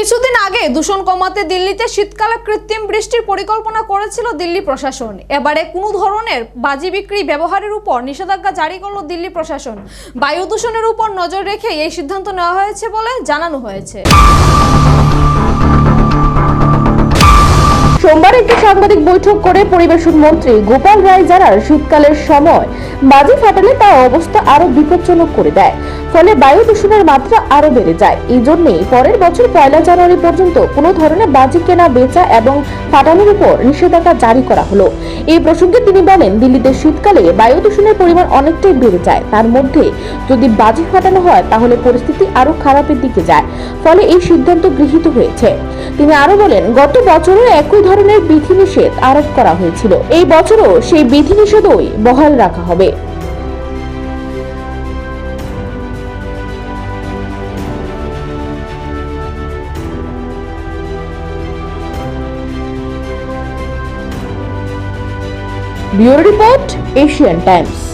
কিছুদিন আগে দূষণ কমাতে দিল্লিতে শীতকালে কৃত্রিম বৃষ্টির পরিকল্পনা করেছিল দিল্লি প্রশাসন। এবারে কোনো ধরনের বাজি বিক্রি ব্যবহারের উপর নিষেধাজ্ঞা জারি করল দিল্লি প্রশাসন। বায়ু দূষণের উপর নজর রেখে এই সিদ্ধান্ত নেওয়া হয়েছে বলে জানানো হয়েছে। সোমবার একটি সাংবাদিক বৈঠক করে পরিবেশন মন্ত্রী গোপাল রায় জানার শীতকালের সময় বাজি ফাটালে তা অবস্থা আরও বিপজ্জনক করে দেয়। ফলে বায়ু দূষণের মাত্রা আরও বেড়ে যায়। এই জন্যই পরের বছর পয়লা জানুয়ারি পর্যন্ত কোনো ধরনের বাজি কেনা, বেচা এবং ফাটানোর উপর নিষেধাজ্ঞা জারি করা হলো। এই প্রসঙ্গে তিনি বলেন, দিল্লিতে শীতকালে বায়ু দূষণের পরিমাণ অনেকটাই বেড়ে যায়। তার মধ্যে যদি বাজি ফাটানো হয়, তাহলে পরিস্থিতি আরও খারাপের দিকে যায়। ফলে এই সিদ্ধান্ত গৃহীত হয়েছে। তিনি আরও বলেন, গত বছরও একই ধরনের বিধিনিষেধ আরোপ করা হয়েছিল। এই বছরও সেই বিধিনিষেধই বহাল রাখা হবে। Bureau report Asian times